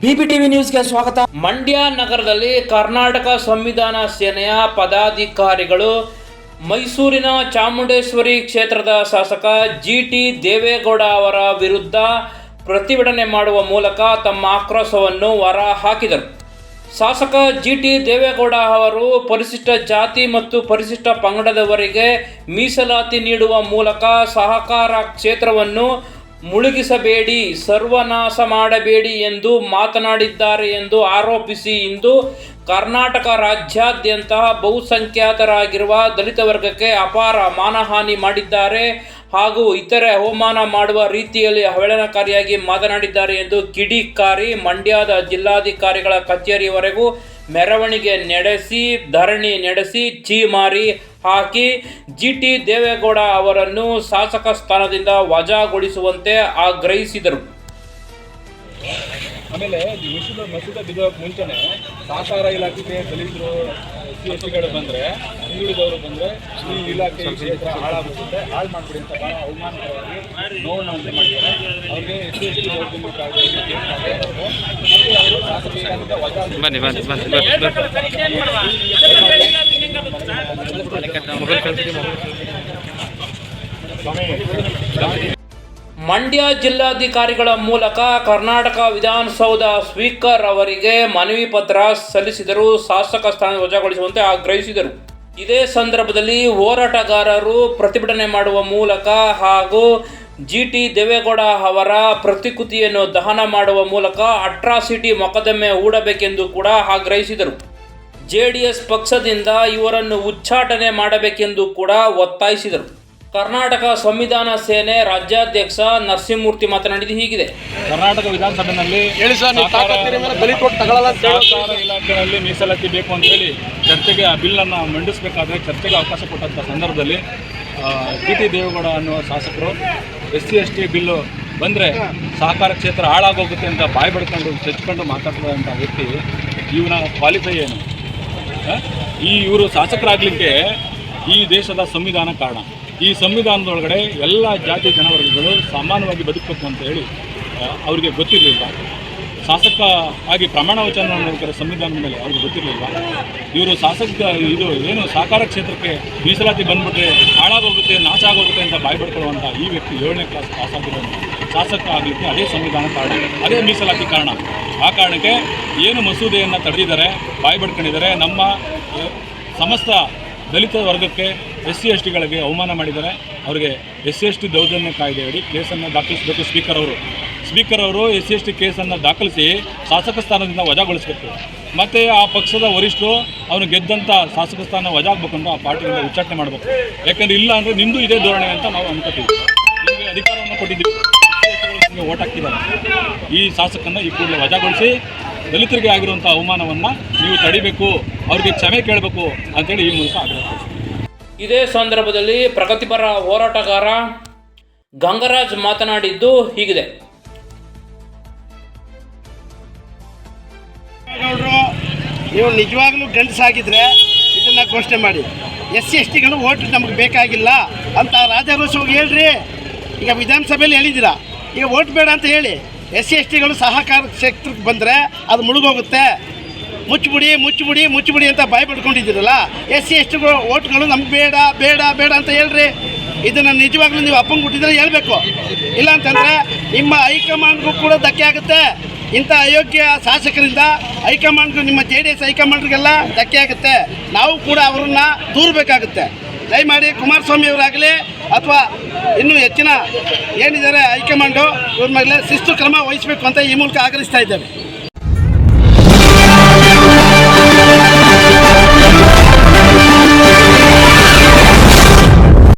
TV ನ್ಯೂಸ್ಗೆ ಸ್ವಾಗತ. ಮಂಡ್ಯ ನಗರದಲ್ಲಿ ಕರ್ನಾಟಕ ಸಂವಿಧಾನ ಸೇನೆಯ ಪದಾಧಿಕಾರಿಗಳು ಮೈಸೂರಿನ ಚಾಮುಂಡೇಶ್ವರಿ ಕ್ಷೇತ್ರದ ಶಾಸಕ ಜಿ ಟಿ ದೇವೇಗೌಡ ಅವರ ವಿರುದ್ಧ ಪ್ರತಿಭಟನೆ ಮಾಡುವ ಮೂಲಕ ತಮ್ಮ ಆಕ್ರೋಶವನ್ನು ಹೊರ ಹಾಕಿದರು ಶಾಸಕ ಜಿ ಟಿ ದೇವೇಗೌಡ ಅವರು ಪರಿಶಿಷ್ಟ ಜಾತಿ ಮತ್ತು ಪರಿಶಿಷ್ಟ ಪಂಗಡದವರಿಗೆ ಮೀಸಲಾತಿ ನೀಡುವ ಮೂಲಕ ಸಹಕಾರ ಕ್ಷೇತ್ರವನ್ನು ಮುಳುಗಿಸಬೇಡಿ, ಸರ್ವನಾಶ ಮಾಡಬೇಡಿ ಎಂದು ಮಾತನಾಡಿದ್ದಾರೆ ಎಂದು ಆರೋಪಿಸಿ ಇಂದು ಕರ್ನಾಟಕ ರಾಜ್ಯಾದ್ಯಂತ ಬಹುಸಂಖ್ಯಾತರಾಗಿರುವ ದಲಿತ ವರ್ಗಕ್ಕೆ ಅಪಾರ ಮಾನಹಾನಿ ಮಾಡಿದ್ದಾರೆ ಹಾಗೂ ಇತರೆ ಅವಮಾನ ಮಾಡುವ ರೀತಿಯಲ್ಲಿ ಅವಹೇಳನಕಾರಿಯಾಗಿ ಮಾತನಾಡಿದ್ದಾರೆ ಎಂದು ಕಿಡಿಕಾರಿ ಮಂಡ್ಯದ ಜಿಲ್ಲಾಧಿಕಾರಿಗಳ ಕಚೇರಿವರೆಗೂ ಮೆರವಣಿಗೆ ನಡೆಸಿ, ಧರಣಿ ನಡೆಸಿ ಚೀಮಾರಿ ಹಾಕಿ, ಜಿ ಟಿ ದೇವೇಗೌಡ ಅವರನ್ನು ಶಾಸಕ ಸ್ಥಾನದಿಂದ ವಜಾಗೊಳಿಸುವಂತೆ ಆಗ್ರಹಿಸಿದರು. ಆಮೇಲೆ ಮಸೂದ ಬಿದ್ದೋಗಕ್ಕೆ ಮುಂಚೆನೆ ಸಹಕಾರ ಇಲಾಖೆಗೆ ದಲಿತರು ಸಿ ಎಸ್ ಸಿಗಳು ಬಂದರೆ ಹಿಂದುಳಿದವರು ಬಂದರೆ ಈ ಇಲಾಖೆ ಕ್ಷೇತ್ರ ಹಾಳಾಗುತ್ತೆ ಹಾಳು ಮಾಡಿಬಿಡಿ ಅಂತ ಭಾಳ ಅವಮಾನಕರವಾಗಿ ನೋವನ್ನು ಉಂಟು ಮಾಡಿದ್ದಾರೆ ಅವ್ರಿಗೆ ಎಸ್ ಸಿ ಎಸ್ ಸಿ ದೌರ್ಜನ್ಯ ವಜಾ ಬನ್ನಿ ಬನ್ನಿ ಬನ್ನಿ ಮೊಬೈಲ್ ಮಂಡ್ಯ ಜಿಲ್ಲಾಧಿಕಾರಿಗಳ ಮೂಲಕ ಕರ್ನಾಟಕ ವಿಧಾನಸೌಧ ಸ್ಪೀಕರ್ ಅವರಿಗೆ ಮನವಿ ಪತ್ರ ಸಲ್ಲಿಸಿದರು ಶಾಸಕ ಸ್ಥಾನ ವಜಾಗೊಳಿಸುವಂತೆ ಆಗ್ರಹಿಸಿದರು. ಇದೇ ಸಂದರ್ಭದಲ್ಲಿ ಹೋರಾಟಗಾರರು ಪ್ರತಿಭಟನೆ ಮಾಡುವ ಮೂಲಕ ಹಾಗೂ ಜಿ ಟಿ ದೇವೇಗೌಡ ಅವರ ಪ್ರತಿಕೃತಿಯನ್ನು ದಹನ ಮಾಡುವ ಮೂಲಕ ಅಟ್ರಾಸಿಟಿ ಮೊಕದ್ದಮೆ ಹೂಡಬೇಕೆಂದು ಕೂಡ ಆಗ್ರಹಿಸಿದರು. ಜೆ ಪಕ್ಷದಿಂದ ಇವರನ್ನು ಉಚ್ಚಾಟನೆ ಮಾಡಬೇಕೆಂದು ಕೂಡ ಒತ್ತಾಯಿಸಿದರು. ಕರ್ನಾಟಕ ಸಂವಿಧಾನ ಸೇನೆ ರಾಜ್ಯಾಧ್ಯಕ್ಷ ನರಸಿಂಹಮೂರ್ತಿ ಮಾತನಾಡಿದ್ದು ಹೀಗಿದೆ. ಕರ್ನಾಟಕ ವಿಧಾನಸಭೆಯಲ್ಲಿ ಇಲಾಖೆಗಳಲ್ಲಿ ಸರ್ ನೀವು ತಾಕತ್ತಿರಿ ಮೇಲೆ ಬಲಿ ಕೊಟ್ಟು ತಗೊಳ್ಳಲ್ಲ ಅಂತ ಹೇಳಿ. ಸಹಕಾರ ಇಲಾಖೆಯಲ್ಲಿ ಮೀಸಲಾತಿ ಬೇಕು ಅಂತ ಹೇಳಿ ಚರ್ಚೆಗೆ ಆ ಬಿಲ್ಲನ್ನು ಮಂಡಿಸಬೇಕಾದ್ರೆ ಚರ್ಚೆಗೆ ಅವಕಾಶ ಕೊಟ್ಟಂಥ ಸಂದರ್ಭದಲ್ಲಿ ಟಿ ಟಿ ದೇವೇಗೌಡ ಅನ್ನುವ ಶಾಸಕರು S C S T bill ಬಂದರೆ ಸಹಕಾರ ಕ್ಷೇತ್ರ ಹಾಳಾಗೋಗುತ್ತೆ ಅಂತ ಬಾಯಿ ಬಡ್ಕೊಂಡು ಚಚ್ಕೊಂಡು ಮಾತಾಡ್ತಾರಂಥ ವ್ಯಕ್ತಿ ಇವನ ಕ್ವಾಲಿಫೈ ಏನು? ಈ ಇವರು ಶಾಸಕರಾಗಲಿಕ್ಕೆ ಈ ದೇಶದ ಸಂವಿಧಾನ ಕಾರಣ. ಈ ಸಂವಿಧಾನದೊಳಗಡೆ ಎಲ್ಲ ಜಾತಿ ಜನವರ್ಗಗಳು ಸಮಾನವಾಗಿ ಬದುಕಬೇಕು ಅಂತ ಹೇಳಿ ಅವರಿಗೆ ಗೊತ್ತಿರಲಿಲ್ಲ. ಶಾಸಕ ಆಗಿ ಪ್ರಮಾಣ ವಚನ ಮಾಡ್ತಾರೆ ಸಂವಿಧಾನದ ಮೇಲೆ, ಅವ್ರಿಗೆ ಗೊತ್ತಿರಲಿಲ್ಲ. ಇವರು ಶಾಸಕ, ಇದು ಏನು ಸಹಕಾರ ಕ್ಷೇತ್ರಕ್ಕೆ ಮೀಸಲಾತಿ ಬಂದ್ಬಿಟ್ರೆ ಹಾಳಾಗೋಗುತ್ತೆ, ನಾಶ ಆಗೋಗುತ್ತೆ ಅಂತ ಬಾಯಿ ಪಡ್ಕೊಳ್ಳುವಂಥ ಈ ವ್ಯಕ್ತಿ ಏಳನೇ ಕ್ಲಾಸ್ ಪಾಸ್ ಆಗಿರೋದು ಶಾಸಕ ಆಗಲಿಕ್ಕೆ ಅದೇ ಸಂವಿಧಾನ ಕಾರಣ ಅದೇ ಮೀಸಲಾತಿ ಕಾರಣ. ಆ ಕಾರಣಕ್ಕೆ ಏನು ಮಸೂದೆಯನ್ನು ತಡೆದಿದ್ದಾರೆ, ಬಾಯಿ ಪಡ್ಕೊಂಡಿದ್ದಾರೆ, ನಮ್ಮ ಸಮಸ್ತ ದಲಿತ ವರ್ಗಕ್ಕೆ ಎಸ್ ಸಿ ಎಸ್ ಟಿಗಳಿಗೆ ಅವಮಾನ ಮಾಡಿದ್ದಾರೆ. ಅವರಿಗೆ ಎಸ್ ಸಿ ಎಸ್ ಟಿ ದೌರ್ಜನ್ಯ ಕಾಯ್ದೆಯಡಿ ಕೇಸನ್ನು ದಾಖಲಿಸಬೇಕು ಸ್ಪೀಕರ್ ಅವರು. ಸ್ಪೀಕರ್ ಅವರು ಎಸ್ ಸಿ ಎಸ್ ಟಿ ಕೇಸನ್ನು ದಾಖಲಿಸಿ ಶಾಸಕ ಸ್ಥಾನದಿಂದ ವಜಾಗೊಳಿಸಬೇಕು. ಮತ್ತು ಆ ಪಕ್ಷದ ವರಿಷ್ಠರು ಅವನು ಗೆದ್ದಂಥ ಶಾಸಕ ಸ್ಥಾನ ಅಂತ ಆ ಪಾರ್ಟಿಯಿಂದ ಉಚ್ಚಾಟನೆ ಮಾಡಬೇಕು. ಯಾಕಂದ್ರೆ ಇಲ್ಲ ಅಂದರೆ ನಿಮ್ಮದು ಇದೇ ಧೋರಣೆ ಅಂತ ನಾವು ಅನ್ಕೋತೀವಿ. ನಿಮಗೆ ಅಧಿಕಾರವನ್ನು ಕೊಟ್ಟಿದ್ದೀವಿ. ಓಟ್ ಹಾಕಿದ್ದಾರೆ ಈ ಶಾಸಕನ ಈ ಕೂಡಲೇ ವಜಾಗೊಳಿಸಿ ದಲಿತರಿಗೆ ಆಗಿರುವಂಥ ಅವಮಾನವನ್ನು ನೀವು ತಡಿಬೇಕು ಅವ್ರಿಗೆ ಕ್ಷಮೆ ಕೇಳಬೇಕು ಅಂತೇಳಿ ಈ ಮೂಲಕ ಆಗ್ರಹ ಇದೇ ಸಂದರ್ಭದಲ್ಲಿ ಪ್ರಗತಿಪರ ಹೋರಾಟಗಾರ ಗಂಗರಾಜ್ ಮಾತನಾಡಿದ್ದು ಹೀಗಿದೆ. ನೀವು ನಿಜವಾಗ್ಲೂ ಗಂಡಸಾಗಿದ್ರೆ ಇದನ್ನ ಘೋಷಣೆ ಮಾಡಿ. ಎಸ್ ಸಿ ಎಸ್ ಟಿಗಳು ಓಟ್ ನಮಗೆ ಬೇಕಾಗಿಲ್ಲ ಅಂತ ರಾಜಾರೋಷವಾಗಿ ಹೇಳ್ರಿ. ಈಗ ವಿಧಾನಸಭೆಯಲ್ಲಿ ಹೇಳಿದ್ದೀರಾ. ಈಗ ಓಟ್ ಬೇಡ ಅಂತ ಹೇಳಿ. ಎಸ್ ಸಿ ಎಸ್ ಟಿಗಳು ಸಹಕಾರ ಕ್ಷೇತ್ರಕ್ಕೆ ಬಂದರೆ ಅದು ಮುಳುಗೋಗುತ್ತೆ. ಮುಚ್ಚಿಬಿಡಿ ಮುಚ್ಚಿಬಿಡಿ ಮುಚ್ಚಿಬಿಡಿ ಅಂತ ಭಯ ಪಡ್ಕೊಂಡಿದ್ದೀರಲ್ಲ? ಎಸ್ ಸಿ ಎಸ್ ಟಿಗಳು ಓಟ್ಗಳು ನಮ್ಗೆ ಬೇಡ ಬೇಡ ಬೇಡ ಅಂತ ಹೇಳ್ರಿ. ಇದನ್ನು ನಿಜವಾಗ್ಲೂ ನೀವು ಅಪ್ಪಂಗೆ ಕೊಟ್ಟಿದ್ರೆ ಹೇಳಬೇಕು. ಇಲ್ಲ ಅಂತಂದರೆ ನಿಮ್ಮ ಹೈಕಮಾಂಡ್ಗೂ ಕೂಡ ಧಕ್ಕೆ ಆಗುತ್ತೆ. ಇಂಥ ಅಯೋಗ್ಯ ಶಾಸಕರಿಂದ ಹೈಕಮಾಂಡ್ಗೂ, ನಿಮ್ಮ ಜೆ ಡಿ ಎಸ್ ಹೈಕಮಾಂಡ್ಗೆಲ್ಲ ಧಕ್ಕೆ ಆಗುತ್ತೆ. ನಾವು ಕೂಡ ಅವರನ್ನು ದೂರಬೇಕಾಗುತ್ತೆ. ದಯಮಾಡಿ ಕುಮಾರಸ್ವಾಮಿ ಅವರಾಗಲಿ ಅಥವಾ ಇನ್ನೂ ಹೆಚ್ಚಿನ ಏನಿದ್ದಾರೆ ಹೈಕಮಾಂಡು, ಇವ್ರ ಮೇಲೆ ಶಿಸ್ತು ಕ್ರಮ ವಹಿಸಬೇಕು ಅಂತ ಈ ಮೂಲಕ ಆಗ್ರಹಿಸ್ತಾ ಇದ್ದೇವೆ.